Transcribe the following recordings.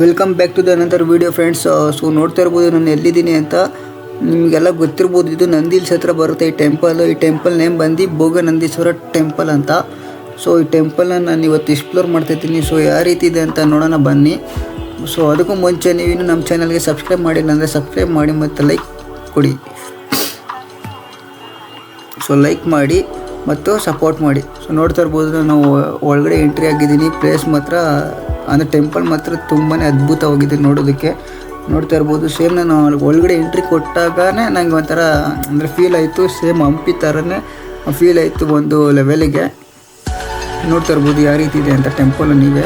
Welcome back to the ನಂತರ video friends so ನೋಡ್ತಾ ಇರ್ಬೋದು, ನಾನು ಎಲ್ಲಿದ್ದೀನಿ ಅಂತ ನಿಮಗೆಲ್ಲ ಗೊತ್ತಿರ್ಬೋದು. ಇದು ನಂದಿಲ್ಸ್ ಹತ್ರ ಬರುತ್ತೆ ಈ ಟೆಂಪಲ್ ಈ ಟೆಂಪಲ್ ನೇಮ್ ಬಂದು ಭೋಗ ನಂದೀಶ್ವರ ಟೆಂಪಲ್ ಅಂತ. ಸೊ ಈ ಟೆಂಪಲ್ನ ನಾನು ಇವತ್ತು ಎಕ್ಸ್ಪ್ಲೋರ್ ಮಾಡ್ತಾ ಇದ್ದೀನಿ. ಸೊ ಯಾವ ರೀತಿ ಇದೆ ಅಂತ ನೋಡೋಣ, ಬನ್ನಿ. ಸೊ ಅದಕ್ಕೂ ಮುಂಚೆ ನೀವಿನ್ನು ನಮ್ಮ ಚಾನಲ್ಗೆ ಸಬ್ಸ್ಕ್ರೈಬ್ ಮಾಡಿಲ್ಲ ಅಂದರೆ ಸಬ್ಸ್ಕ್ರೈಬ್ ಮಾಡಿ ಮತ್ತು ಲೈಕ್ ಕೊಡಿ. ಸೊ ಲೈಕ್ ಮಾಡಿ ಮತ್ತು ಸಪೋರ್ಟ್ ಮಾಡಿ. ಸೊ ನೋಡ್ತಾ ಇರ್ಬೋದು, ನಾನು ಒಳಗಡೆ ಎಂಟ್ರಿ ಆಗಿದ್ದೀನಿ. ಪ್ಲೇಸ್ ಮಾತ್ರ ಅಂದರೆ ಟೆಂಪಲ್ ಮಾತ್ರ ತುಂಬಾ ಅದ್ಭುತವಾಗಿದೆ ನೋಡೋದಕ್ಕೆ. ನೋಡ್ತಾ ಇರ್ಬೋದು. ಸೇಮ್ ನಾನು ಒಳಗಡೆ ಎಂಟ್ರಿ ಕೊಟ್ಟಾಗನೇ ನಂಗೆ ಒಂಥರ, ಅಂದರೆ ಫೀಲ್ ಆಯಿತು. ಸೇಮ್ ಹಂಪಿ ಥರನೇ ಫೀಲ್ ಆಯಿತು ಒಂದು ಲೆವೆಲಿಗೆ ನೋಡ್ತಾ ಇರ್ಬೋದು ಯಾವ ರೀತಿ ಇದೆ ಅಂತ ಟೆಂಪಲ್ ನೀವೇ.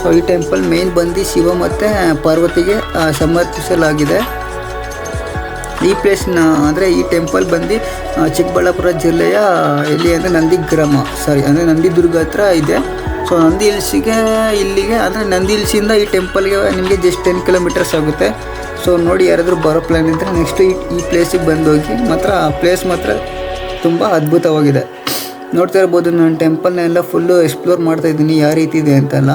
ಸೊ ಈ ಟೆಂಪಲ್ ಮೇನ್ ಬಂದು ಶಿವ ಮತ್ತು ಪಾರ್ವತಿಗೆ ಸಮರ್ಪಿಸಲಾಗಿದೆ. ಈ ಪ್ಲೇಸ್ನ ಅಂದರೆ ಈ ಟೆಂಪಲ್ ಬಂದು ಚಿಕ್ಕಬಳ್ಳಾಪುರ ಜಿಲ್ಲೆಯ ಎಲ್ಲಿ ಅಂದರೆ ನಂದಿ ಗ್ರಾಮ ಸಾರಿ ಅಂದರೆ ನಂದಿದುರ್ಗ ಹತ್ರ ಇದೆ. ಸೊ ನಂದಿ ಹಿಲ್ಸಿಗೆ ಇಲ್ಲಿಗೆ ಅಂದರೆ ನಂದಿ ಹಿಲ್ಸಿಂದ ಈ ಟೆಂಪಲ್ಗೆ ನಿಮಗೆ ಜಸ್ಟ್ ಟೆನ್ ಕಿಲೋಮೀಟರ್ಸ್ ಆಗುತ್ತೆ. ಸೊ ನೋಡಿ ಯಾರಾದರೂ ಬರೋ ಪ್ಲ್ಯಾನ್ ಇದ್ದರೆ ನೆಕ್ಸ್ಟ್ ಈ ಈ ಪ್ಲೇಸಿಗೆ ಬಂದು ಹೋಗಿ ಮಾತ್ರ ಆ ಪ್ಲೇಸ್ ಮಾತ್ರ ತುಂಬ ಅದ್ಭುತವಾಗಿದೆ. ನೋಡ್ತಾ ಇರ್ಬೋದು, ನಾನು ಟೆಂಪಲ್ನೆಲ್ಲ ಫುಲ್ಲು ಎಕ್ಸ್ಪ್ಲೋರ್ ಮಾಡ್ತಾ ಇದ್ದೀನಿ, ಯಾವ ರೀತಿ ಇದೆ ಅಂತೆಲ್ಲ.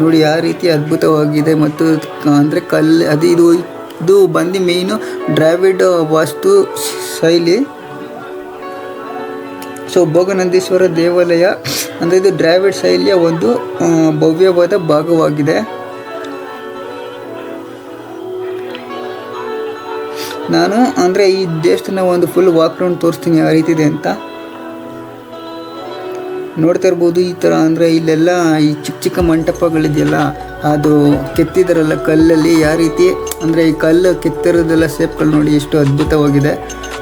ನೋಡಿ, ಯಾವ ರೀತಿ ಅದ್ಭುತವಾಗಿದೆ ಮತ್ತು ಅಂದರೆ ಕಲ್ಲು ಅದು ಇದು ಇದು ಬಂದು ಮೇಯ್ನು ಡ್ರಾವಿಡ್ ವಾಸ್ತು ಶೈಲಿ. ಸೊ ಭೋಗನಂದೀಶ್ವರ ದೇವಾಲಯ, ಅಂದರೆ ಇದು ಡ್ರಾವಿಡ್ ಶೈಲಿಯ ಒಂದು ಭವ್ಯವಾದ ಭಾಗವಾಗಿದೆ. ನಾನು ಅಂದರೆ ಈ ದೇವಸ್ಥಾನ ಒಂದು ಫುಲ್ ವಾಕ್ ರೌಂಡ್ ತೋರಿಸ್ತೀನಿ ಯಾವ ರೀತಿ ಇದೆ ಅಂತ. ನೋಡ್ತಾ ಇರ್ಬೋದು ಈ ಥರ ಅಂದರೆ ಇಲ್ಲೆಲ್ಲ ಈ ಚಿಕ್ಕ ಚಿಕ್ಕ ಮಂಟಪಗಳಿದೆಯಲ್ಲ, ಅದು ಕೆತ್ತಿದಾರಲ್ಲ ಕಲ್ಲಲ್ಲಿ ಯಾವ ರೀತಿ ಅಂದರೆ ಈ ಕಲ್ಲು ಕೆತ್ತಿರೋದೆಲ್ಲ ಸೇಪ್ಗಳು ನೋಡಿ ಎಷ್ಟು ಅದ್ಭುತವಾಗಿದೆ.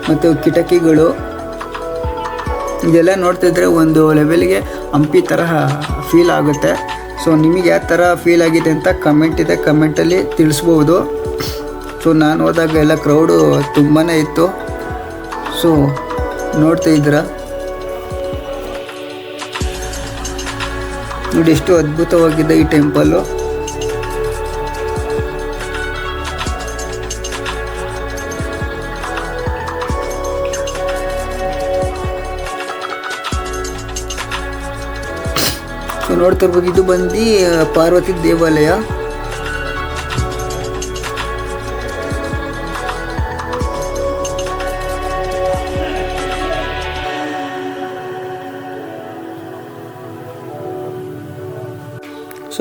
ಮತ್ತು ಕಿಟಕಿಗಳು, ಇದೆಲ್ಲ ನೋಡ್ತಾ ಇದ್ರೆ ಒಂದು ಲೆವೆಲ್ಗೆ ಹಂಪಿ ಥರ ಫೀಲ್ ಆಗುತ್ತೆ. ಸೊ ನಿಮಗೆ ಯಾವ ಥರ ಫೀಲ್ ಆಗಿದೆ ಅಂತ ಕಮೆಂಟ್ ಇದೆ ಕಮೆಂಟಲ್ಲಿ ತಿಳಿಸ್ಬೋದು. ಸೊ ನಾನು ಹೋದಾಗ ಎಲ್ಲ ಕ್ರೌಡು ತುಂಬಾ ಇತ್ತು. ಸೊ ನೋಡ್ತಾ ಇದ್ದೀರಾ? ನೋಡಿ ಎಷ್ಟು ಅದ್ಭುತವಾಗಿದೆ ಈ ಟೆಂಪಲ್ಲು ನೋಡ್ತಿರ್ಬೋದು ಇದು ಬಂದು ಪಾರ್ವತಿ ದೇವಾಲಯ.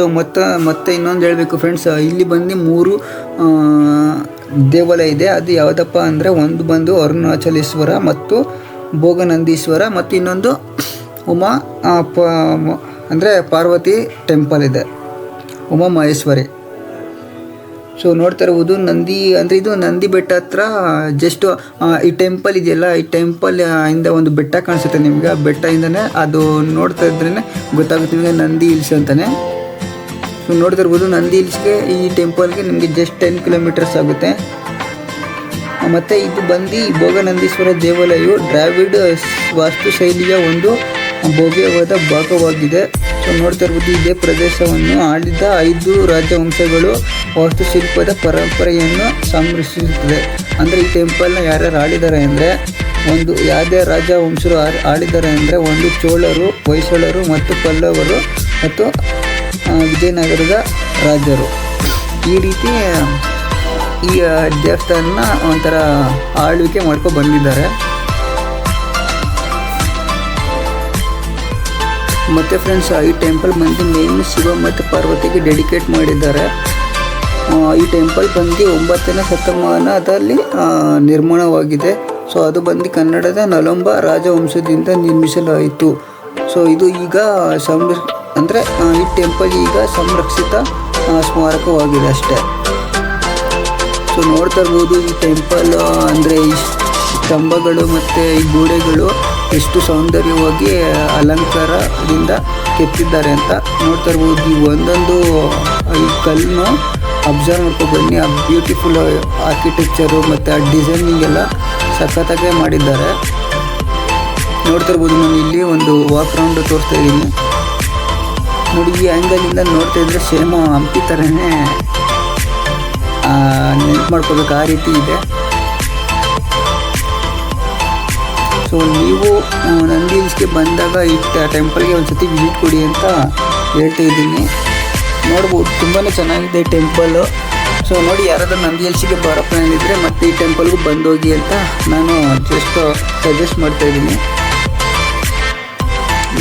ಸೊ ಮತ್ತೆ ಮತ್ತೆ ಇನ್ನೊಂದು ಹೇಳಬೇಕು ಫ್ರೆಂಡ್ಸ್ ಇಲ್ಲಿ ಬಂದು ಮೂರು ದೇವಾಲಯ ಇದೆ. ಅದು ಯಾವುದಪ್ಪ ಅಂದರೆ ಒಂದು ಬಂದು ಅರುಣಾಚಲೇಶ್ವರ ಮತ್ತು ಭೋಗನಂದೀಶ್ವರ ಮತ್ತು ಇನ್ನೊಂದು ಉಮಾ ಪ, ಅಂದರೆ ಪಾರ್ವತಿ ಟೆಂಪಲ್ ಇದೆ. ಉಮಾ ಮಹೇಶ್ವರಿ. ಸೊ ನೋಡ್ತಾ ಇರ್ಬೋದು ನಂದಿ, ಅಂದರೆ ಇದು ನಂದಿ ಬೆಟ್ಟ ಹತ್ರ ಜಸ್ಟ್ ಈ ಟೆಂಪಲ್ ಇದೆಯಲ್ಲ, ಈ ಟೆಂಪಲ್ ಇಂದ ಒಂದು ಬೆಟ್ಟ ಕಾಣಿಸುತ್ತೆ ನಿಮಗೆ. ಆ ಬೆಟ್ಟದಿಂದನೇ ಅದು ನೋಡ್ತಾ ಇದ್ರೇ ಗೊತ್ತಾಗುತ್ತೆ ನಿಮಗೆ ನಂದಿ ಇಲ್ಸ್ ಅಂತಾನೆ. ಸೊ ನೋಡ್ತಿರ್ಬೋದು ನಂದಿ ಹಿಲ್ಸ್ಗೆ ಈ ಟೆಂಪಲ್ಗೆ ನಿಮಗೆ ಜಸ್ಟ್ ಟೆನ್ ಕಿಲೋಮೀಟರ್ಸ್ ಆಗುತ್ತೆ. ಮತ್ತು ಇದು ಬಂದು ಭೋಗನಂದೀಶ್ವರ ದೇವಾಲಯವು ಡ್ರಾವಿಡ್ ವಾಸ್ತುಶೈಲಿಯ ಒಂದು ಭವ್ಯವಾದ ಭಾಗವಾಗಿದೆ. ಸೊ ನೋಡ್ತಾ ಇರ್ಬೋದು ಇದೇ ಪ್ರದೇಶವನ್ನು ಆಳಿದ ಐದು ರಾಜವಂಶಗಳು ವಾಸ್ತುಶಿಲ್ಪದ ಪರಂಪರೆಯನ್ನು ಸಂರಕ್ಷಿಸುತ್ತದೆ ಅಂದರೆ ಈ ಟೆಂಪಲ್ನ ಯಾರ್ಯಾರು ಆಳಿದ್ದಾರೆ ಅಂದರೆ ಒಂದು ಯಾವುದೇ ರಾಜವಂಶರು ಆಳಿದ್ದಾರೆ ಅಂದರೆ ಒಂದು ಚೋಳರು, ಹೊಯ್ಸಳರು ಮತ್ತು ಪಲ್ಲವರು ಮತ್ತು ವಿಜಯನಗರದ ರಾಜರು. ಈ ರೀತಿ, ಈ ದೇವಸ್ಥಾನ ಒಂಥರ ಆಳ್ವಿಕೆ ಮಾಡ್ಕೊಂಡು ಬಂದಿದ್ದಾರೆ. ಮತ್ತು ಫ್ರೆಂಡ್ಸ್ ಈ ಟೆಂಪಲ್ ಬಂದು ಮೇನ್ ಶಿವ ಮತ್ತು ಪಾರ್ವತಿಗೆ ಡೆಡಿಕೇಟ್ ಮಾಡಿದ್ದಾರೆ. ಈ ಟೆಂಪಲ್ ಬಂದು ಒಂಬತ್ತನೇ ಶತಮಾನದಲ್ಲಿ ನಿರ್ಮಾಣವಾಗಿದೆ. ಸೊ ಅದು ಬಂದು ಕನ್ನಡದ ನಲಂಬ ರಾಜವಂಶದಿಂದ ನಿರ್ಮಿಸಲಾಯಿತು. ಸೊ ಇದು ಈಗ ಸಂರ ಅಂದರೆ ಈ ಟೆಂಪಲ್ ಈಗ ಸಂರಕ್ಷಿತ ಸ್ಮಾರಕವಾಗಿದೆ ಅಷ್ಟೇ. ಸೊ ನೋಡ್ತಾ ಇರ್ಬೋದು, ಈ ಟೆಂಪಲ್ ಅಂದರೆ ಈ ಸ್ತಂಭಗಳು ಮತ್ತು ಈ ಗೋಡೆಗಳು ಎಷ್ಟು ಸೌಂದರ್ಯವಾಗಿ ಅಲಂಕಾರದಿಂದ ಕೆತ್ತಿದ್ದಾರೆ ಅಂತ ನೋಡ್ತಾ ಇರ್ಬೋದು. ಈ ಒಂದೊಂದು ಈ ಕಲ್ಲನ್ನು ಅಬ್ಸರ್ವ್ ಮಾಡ್ಕೊಂಡು ಆ ಬ್ಯೂಟಿಫುಲ್ ಆರ್ಕಿಟೆಕ್ಚರು ಮತ್ತು ಆ ಡಿಸೈನಿಂಗ್ ಎಲ್ಲ ಸಖತ್ತಾಗೆ ಮಾಡಿದ್ದಾರೆ. ನೋಡ್ತಾ ಇರ್ಬೋದು, ನಾನು ಇಲ್ಲಿ ಒಂದು ವಾಕ್ ರೌಂಡ್ ತೋರಿಸ್ತಾ ಇದ್ದೀನಿ. ನೋಡಿ ಈ ಆ್ಯಂಗಲಿಂದ ನೋಡ್ತಾ ಇದ್ರೆ ಸೇಮ್ ಹಂಪಿ ಥರನೇ ನೆನ್ಪು ಮಾಡ್ಕೋಬೇಕು ಆ ರೀತಿ ಇದೆ. ಸೊ ನೀವು ನಂದಿ ಹಿಲ್ಸ್ಗೆ ಬಂದಾಗ ಈ ಟೆಂಪಲ್ಗೆ ಒಂದು ಸತಿ ವಿಸಿಟ್ ಕೊಡಿ ಅಂತ ಹೇಳ್ತಾ ಇದ್ದೀನಿ. ನೋಡ್ಬೋದು ತುಂಬಾ ಚೆನ್ನಾಗಿದೆ ಟೆಂಪಲ್ಲು ಸೊ ನೋಡಿ ಯಾರಾದರೂ ನಂದಿ ಹಿಲ್ಸಿಗೆ ಬರೋ ಪ್ಲ್ಯಾನ್ ಇದ್ದರೆ ಮತ್ತೆ ಈ ಟೆಂಪಲ್ಗೂ ಬಂದೋಗಿ ಅಂತ ನಾನು ಜಸ್ಟ್ ಸಜೆಸ್ಟ್ ಮಾಡ್ತಾ ಇದ್ದೀನಿ.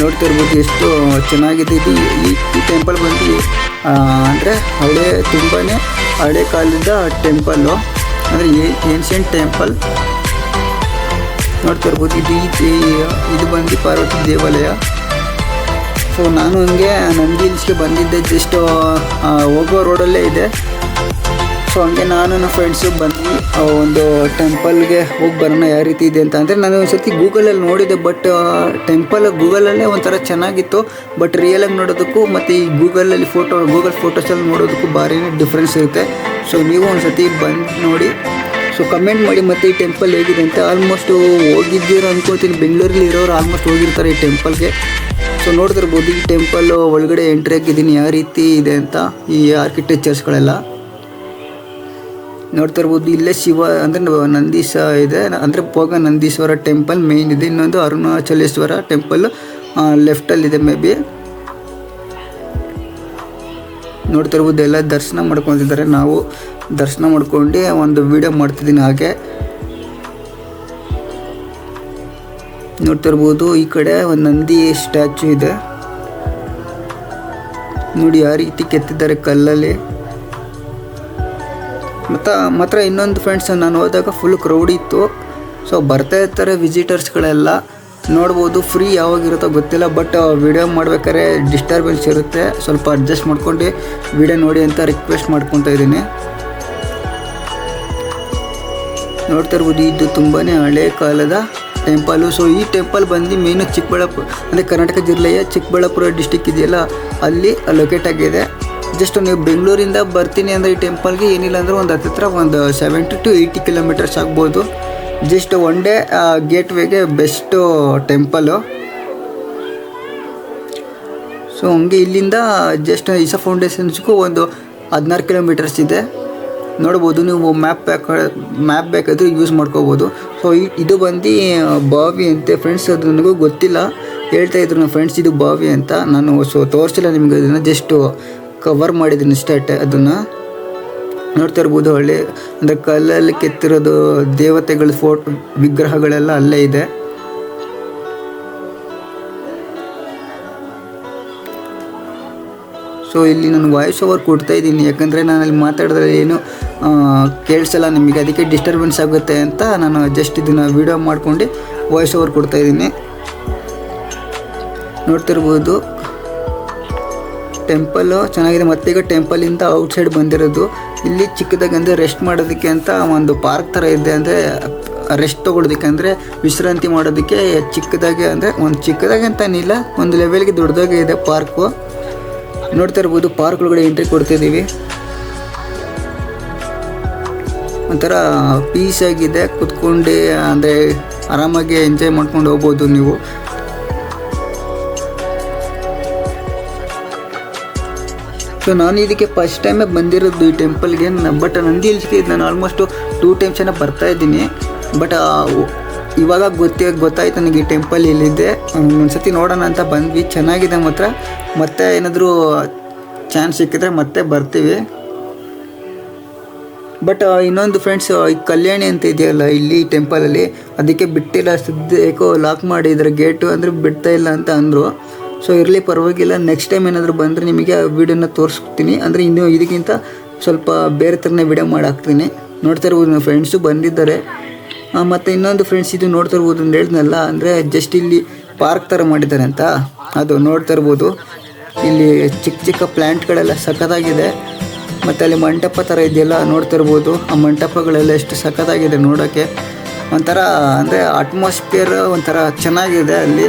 ನೋಡ್ತಾ ಇರ್ಬೋದು ಎಷ್ಟು ಚೆನ್ನಾಗಿದೆ ಇದು ಈ ಟೆಂಪಲ್ ಬಂದು ಅಂದರೆ ಹಳೆ ತುಂಬಾ ಹಳೆ ಕಾಲದ ಟೆಂಪಲ್ಲು ಅಂದರೆ ಏನ್ಷಿಯಂಟ್ ಟೆಂಪಲ್ ನೋಡ್ತಾ ಇರ್ಬೋದು ಇದು ಇದು ಬಂದು ಪಾರ್ವತಿ ದೇವಾಲಯ. ಸೊ ನಾನು ಹಂಗೆ ನಂದಿ ಹಿಲ್ಸ್ಗೆ ಬಂದಿದ್ದೆ ಜಸ್ಟ್ ಹೋಗೋ ರೋಡಲ್ಲೇ ಇದೆ. ಸೊ ಹಂಗೆ ನಾನು ನನ್ನ ಫ್ರೆಂಡ್ಸು ಬಂದು ಒಂದು ಟೆಂಪಲ್ಗೆ ಹೋಗಿ ಬರೋಣ ಯಾವ ರೀತಿ ಇದೆ ಅಂತ ಅಂದರೆ ನಾನು ಒಂದು ಸರ್ತಿ ಗೂಗಲಲ್ಲಿ ನೋಡಿದೆ ಬಟ್ ಟೆಂಪಲ್ ಗೂಗಲಲ್ಲೇ ಒಂಥರ ಚೆನ್ನಾಗಿತ್ತು ಬಟ್ ರಿಯಲಾಗಿ ನೋಡೋದಕ್ಕೂ ಮತ್ತು ಈ ಗೂಗಲಲ್ಲಿ ಫೋಟೋ ಗೂಗಲ್ ಫೋಟೋಸಲ್ಲಿ ನೋಡೋದಕ್ಕೂ ಭಾರಿ ಡಿಫ್ರೆನ್ಸ್ ಇರುತ್ತೆ. ಸೊ ನೀವು ಒಂದು ಸತಿ ಬಂದು ನೋಡಿ. ಸೊ ಕಮೆಂಟ್ ಮಾಡಿ ಮತ್ತೆ ಈ ಟೆಂಪಲ್ ಹೇಗಿದೆ ಅಂತ. ಆಲ್ಮೋಸ್ಟು ಹೋಗಿದ್ದೀರ ಅನ್ಕೋತೀನಿ ಬೆಂಗಳೂರಲ್ಲಿ ಇರೋರು ಆಲ್ಮೋಸ್ಟ್ ಹೋಗಿರ್ತಾರೆ ಈ ಟೆಂಪಲ್ಗೆ ಸೊ ನೋಡ್ತಿರ್ಬೋದು ಈ ಟೆಂಪಲ್ ಒಳಗಡೆ ಎಂಟ್ರಿ ಹಾಕಿದ್ದೀನಿ, ಯಾವ ರೀತಿ ಇದೆ ಅಂತ ಈ ಆರ್ಕಿಟೆಕ್ಚರ್ಸ್ಗಳೆಲ್ಲ ನೋಡ್ತಾ ಇರ್ಬೋದು. ಇಲ್ಲೇ ಶಿವ ಅಂದರೆ ನಂದೀಶ ಇದೆ. ಅಂದರೆ ಪೋಗ ನಂದೀಶ್ವರ ಟೆಂಪಲ್ ಮೇಯ್ನ್ ಇದೆ. ಇನ್ನೊಂದು ಅರುಣಾಚಲೇಶ್ವರ ಟೆಂಪಲ್ ಲೆಫ್ಟಲ್ಲಿದೆ ಮೇ ಬಿ. ನೋಡ್ತಾ ಇರ್ಬೋದು, ಎಲ್ಲ ದರ್ಶನ ಮಾಡ್ಕೊತಿದ್ದಾರೆ ನಾವು ದರ್ಶನ ಮಾಡ್ಕೊಂಡು ಒಂದು ವಿಡಿಯೋ ಮಾಡ್ತಿದ್ದೀನಿ ಹಾಗೆ. ನೋಡ್ತಾ ಇರ್ಬೋದು, ಈ ಕಡೆ ಒಂದು ನಂದಿ ಸ್ಟ್ಯಾಚು ಇದೆ. ನೋಡಿ ಯಾವ ರೀತಿ ಕೆತ್ತಿದ್ದಾರೆ ಕಲ್ಲಲ್ಲಿ. ಮತ್ತು ಮಾತ್ರ ಇನ್ನೊಂದು ಫ್ರೆಂಡ್ಸ್ ನಾನು ಹೋದಾಗ ಫುಲ್ ಕ್ರೌಡ್ ಇತ್ತು. ಸೊ ಬರ್ತಾ ಇರ್ತಾರೆ ವಿಸಿಟರ್ಸ್ಗಳೆಲ್ಲ ನೋಡ್ಬೋದು ಫ್ರೀ ಯಾವಾಗಿರುತ್ತೋ ಗೊತ್ತಿಲ್ಲ ಬಟ್ ವಿಡಿಯೋ ಮಾಡ್ಬೇಕಾದ್ರೆ ಡಿಸ್ಟರ್ಬೆನ್ಸ್ ಇರುತ್ತೆ. ಸ್ವಲ್ಪ ಅಡ್ಜಸ್ಟ್ ಮಾಡ್ಕೊಂಡು ವಿಡಿಯೋ ನೋಡಿ ಅಂತ ರಿಕ್ವೆಸ್ಟ್ ಮಾಡ್ಕೊತಾ ಇದ್ದೀನಿ. ನೋಡ್ತಾ ಇರ್ಬೋದು, ಇದು ತುಂಬಾ ಹಳೆ ಕಾಲದ ಟೆಂಪಲು ಸೊ ಈ ಟೆಂಪಲ್ ಬಂದು ಮೇನು ಚಿಕ್ಕಬಳ್ಳಾಪುರ ಅಂದರೆ ಕರ್ನಾಟಕ ಜಿಲ್ಲೆಯ ಚಿಕ್ಕಬಳ್ಳಾಪುರ ಡಿಸ್ಟಿಕ್ ಇದೆಯಲ್ಲ, ಅಲ್ಲಿ ಲೊಕೇಟ್ ಆಗಿದೆ. ಜಸ್ಟ್ ನೀವು ಬೆಂಗಳೂರಿಂದ ಬರ್ತೀನಿ ಅಂದರೆ ಈ ಟೆಂಪಲ್ಗೆ ಏನಿಲ್ಲ ಅಂದರೆ ಒಂದು ಹತ್ತಿರ ಒಂದು ಸೆವೆಂಟಿ ಟು ಏಯ್ಟಿ ಕಿಲೋಮೀಟರ್ಸ್ ಆಗ್ಬೋದು. ಜಸ್ಟ್ ಒನ್ ಡೇ ಗೇಟ್ ವೇಗೆ ಬೆಸ್ಟು ಟೆಂಪಲು ಸೊ ಹಂಗೆ ಇಲ್ಲಿಂದ ಜಸ್ಟ್ ಇಸಾ ಫೌಂಡೇಶನ್ಸ್ಗೂ ಒಂದು ಹದಿನಾರು ಕಿಲೋಮೀಟರ್ಸ್ ಇದೆ. ನೋಡ್ಬೋದು ನೀವು ಮ್ಯಾಪ್ ಬೇಕು ಮ್ಯಾಪ್ ಬೇಕಾದರೂ ಯೂಸ್ ಮಾಡ್ಕೋಬೋದು. ಸೊ ಇದು ಬಂದು ಬಾವಿ ಅಂತೆ ಫ್ರೆಂಡ್ಸ್ ಅದು ನನಗೂ ಗೊತ್ತಿಲ್ಲ. ಹೇಳ್ತಾ ಇದ್ರು ನನ್ನ ಫ್ರೆಂಡ್ಸ್ ಇದು ಬಾವಿ ಅಂತ. ನಾನು ಸೊ ತೋರಿಸಿಲ್ಲ ನಿಮಗೆ, ಅದನ್ನು ಜಸ್ಟು ಕವರ್ ಮಾಡಿದ್ದೀನಿ ಸ್ಟಾರ್ಟ್ ಅದನ್ನು ನೋಡ್ತಾ ಇರ್ಬೋದು, ಹಳ್ಳಿ ಅಂದರೆ ಕಲ್ಲಲ್ಲಿ ಕೆತ್ತಿರೋದು ದೇವತೆಗಳ ಫೋಟೋ ವಿಗ್ರಹಗಳೆಲ್ಲ ಅಲ್ಲೇ ಇದೆ. ಸೊ ಇಲ್ಲಿ ನಾನು ವಾಯ್ಸ್ ಓವರ್ ಕೊಡ್ತಾ ಇದ್ದೀನಿ, ಯಾಕಂದರೆ ನಾನು ಅಲ್ಲಿ ಮಾತಾಡಿದ್ರೆ ಏನು ಕೇಳಿಸಲ್ಲ ನಿಮಗೆ. ಅದಕ್ಕೆ ಡಿಸ್ಟರ್ಬೆನ್ಸ್ ಆಗುತ್ತೆ ಅಂತ ನಾನು ಜಸ್ಟ್ ಇದನ್ನು ವೀಡಿಯೋ ಮಾಡ್ಕೊಂಡು ವಾಯ್ಸ್ ಓವರ್ ಕೊಡ್ತಾ ಇದ್ದೀನಿ. ನೋಡ್ತಿರ್ಬೋದು ಟೆಂಪಲ್ಲು ಚೆನ್ನಾಗಿದೆ. ಮತ್ತೀಗ ಟೆಂಪಲಿಂದ ಔಟ್ಸೈಡ್ ಬಂದಿರೋದು. ಇಲ್ಲಿ ಚಿಕ್ಕದಾಗಿ ಅಂದರೆ ರೆಸ್ಟ್ ಮಾಡೋದಕ್ಕೆ ಅಂತ ಒಂದು ಪಾರ್ಕ್ ಥರ ಇದೆ ಅಂದರೆ ರೆಸ್ಟ್ ತೊಗೊಳೋದಕ್ಕೆ ಅಂದರೆ ವಿಶ್ರಾಂತಿ ಮಾಡೋದಕ್ಕೆ ಚಿಕ್ಕದಾಗಿ ಅಂದರೆ ಒಂದು ಚಿಕ್ಕದಾಗಿ ಅಂತನಿಲ್ಲ ಒಂದು ಲೆವೆಲ್ಗೆ ದೊಡ್ಡದಾಗೆ ಇದೆ ಪಾರ್ಕು ನೋಡ್ತಾ ಇರ್ಬೋದು ಪಾರ್ಕ್ ಒಳಗಡೆ ಎಂಟ್ರಿ ಕೊಡ್ತಿದ್ದೀವಿ. ಒಂಥರ ಆಗಿದೆ. ಕುತ್ಕೊಂಡು ಅಂದರೆ ಆರಾಮಾಗಿ ಎಂಜಾಯ್ ಮಾಡ್ಕೊಂಡು ಹೋಗ್ಬೋದು ನೀವು. ಸೊ ನಾನು ಇದಕ್ಕೆ ಫಸ್ಟ್ ಟೈಮೇ ಬಂದಿರೋದು ಈ ಟೆಂಪಲ್ಗೆ ಬಟ್ ನಂದಿ ಹಿಲ್ಸ್ಗೆ ನಾನು ಆಲ್ಮೋಸ್ಟು ಟೂ ಟೈಮ್ಸ್ ಏನೋ ಬರ್ತಾ ಇದ್ದೀನಿ. ಬಟ್ ಇವಾಗ ಗೊತ್ತೇ, ಗೊತ್ತಾಯ್ತು ನನಗೆ ಈ ಟೆಂಪಲ್ ಎಲ್ಲಿದೆ. ಒಂದ್ಸತಿ ನೋಡೋಣ ಅಂತ ಬಂದ್ವಿ. ಚೆನ್ನಾಗಿದೆ ಮಾತ್ರ. ಮತ್ತೆ ಏನಾದರೂ ಚಾನ್ಸ್ ಸಿಕ್ಕಿದ್ರೆ ಮತ್ತೆ ಬರ್ತೀವಿ. ಬಟ್ ಇನ್ನೊಂದು ಫ್ರೆಂಡ್ಸ್ ಈ ಕಲ್ಯಾಣಿ ಅಂತ ಇದೆಯಲ್ಲ, ಇಲ್ಲಿ ಟೆಂಪಲಲ್ಲಿ ಅದಕ್ಕೆ ಬಿಟ್ಟಿಲ್ಲ. ಸುದ್ದಿ ಏಕೋ ಲಾಕ್ ಮಾಡಿದ್ರೆ. ಗೇಟು ಅಂದರೆ ಬಿಡ್ತಾ ಇಲ್ಲ ಅಂತ ಅಂದರು. ಸೊ ಇರಲಿ, ಪರವಾಗಿಲ್ಲ. ನೆಕ್ಸ್ಟ್ ಟೈಮ್ ಏನಾದರೂ ಬಂದರೆ ನಿಮಗೆ ಆ ವಿಡಿಯೋನ ತೋರಿಸ್ತೀನಿ ಅಂದರೆ ಇನ್ನೂ ಇದಕ್ಕಿಂತ ಸ್ವಲ್ಪ ಬೇರೆ ಥರನೇ ವಿಡಿಯೋ ಮಾಡಾಕ್ತೀನಿ. ನೋಡ್ತಾ ಇರ್ಬೋದು ನನ್ನ ಫ್ರೆಂಡ್ಸು ಬಂದಿದ್ದಾರೆ. ಮತ್ತು ಇನ್ನೊಂದು ಫ್ರೆಂಡ್ಸ್ ಇದು ನೋಡ್ತಾ ಇರ್ಬೋದು ಅಂತ ಹೇಳಿದ್ನಲ್ಲ, ಅಂದರೆ ಜಸ್ಟ್ ಇಲ್ಲಿ ಪಾರ್ಕ್ ಥರ ಮಾಡಿದ್ದಾರೆ ಅಂತ. ಅದು ನೋಡ್ತಾ ಇರ್ಬೋದು. ಇಲ್ಲಿ ಚಿಕ್ಕ ಚಿಕ್ಕ ಪ್ಲ್ಯಾಂಟ್ಗಳೆಲ್ಲ ಸಖತ್ತಾಗಿದೆ. ಮತ್ತು ಅಲ್ಲಿ ಮಂಟಪ ಥರ ಇದೆಯಲ್ಲ, ನೋಡ್ತಾ ಇರ್ಬೋದು. ಆ ಮಂಟಪಗಳೆಲ್ಲ ಎಷ್ಟು ಸಖತ್ತಾಗಿದೆ ನೋಡೋಕ್ಕೆ ಒಂಥರ, ಅಂದರೆ ಅಟ್ಮಾಸ್ಫಿಯರ್ ಒಂಥರ ಚೆನ್ನಾಗಿದೆ ಅಲ್ಲಿ.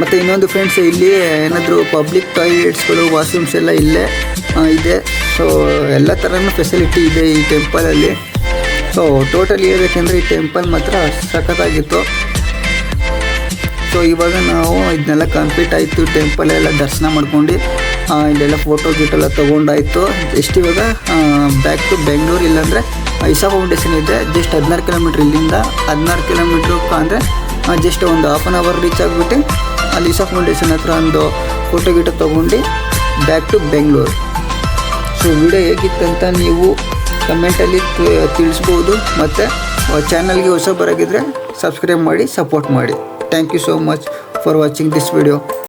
ಮತ್ತು ಇನ್ನೊಂದು ಫ್ರೆಂಡ್ಸ್ ಇಲ್ಲಿ ಏನಾದರೂ ಪಬ್ಲಿಕ್ ಟಾಯ್ಲೆಟ್ಸ್ಗಳು ವಾಶ್ರೂಮ್ಸ್ ಎಲ್ಲ ಇಲ್ಲೇ ಇದೆ. ಸೊ ಎಲ್ಲ ಥರನೂ ಫೆಸಿಲಿಟಿ ಇದೆ ಈ ಟೆಂಪಲಲ್ಲಿ ಸೊ ಟೋಟಲ್ ಹೇಳ್ಬೇಕಂದ್ರೆ ಈ ಟೆಂಪಲ್ ಮಾತ್ರ ಸಖತ್ತಾಗಿತ್ತು. ಸೊ ಇವಾಗ ನಾವು ಇದನ್ನೆಲ್ಲ ಕಂಪ್ಲೀಟ್ ಆಯಿತು ಟೆಂಪಲ್ ಎಲ್ಲ ದರ್ಶನ ಮಾಡ್ಕೊಂಡು ಇಲ್ಲೆಲ್ಲ ಫೋಟೋ ಗೀಟೆಲ್ಲ ತೊಗೊಂಡಾಯಿತು. ಜಸ್ಟ್ ಇವಾಗ ಬ್ಯಾಕ್ ಟು ಬೆಂಗಳೂರು ಇಲ್ಲಾಂದರೆ ಐಸಾ ಫೌಂಡೇಶನ್ ಇದೆ. ಜಸ್ಟ್ ಹದಿನಾರು ಕಿಲೋಮೀಟ್ರ್ ಇಲ್ಲಿಂದ ಹದಿನಾರು ಕಿಲೋಮೀಟ್ರ್ ಅಂದರೆ ಜಸ್ಟ್ ಒಂದು ಹಾಫ್ ಆನ್ ಅವರ್ ರೀಚ್ ಆಗಿಬಿಟ್ಟು ಅಲ್ಲಿ ಇಸಾ ಫೌಂಡೇಶನ್ ಹತ್ರ ಒಂದು ಫೋಟೋ ಗಿಟೋ ತೊಗೊಂಡು back to Bengaluru so video ಹೇಗಿತ್ತಂತ ನೀವು ಕಮೆಂಟಲ್ಲಿ ತಿಳಿಸ್ಬೋದು. ಮತ್ತು ಚಾನಲ್ಗೆ ಹೊಸಬರಾಗಿದ್ದರೆ ಸಬ್ಸ್ಕ್ರೈಬ್ ಮಾಡಿ ಸಪೋರ್ಟ್ ಮಾಡಿ. Thank you so much for watching this video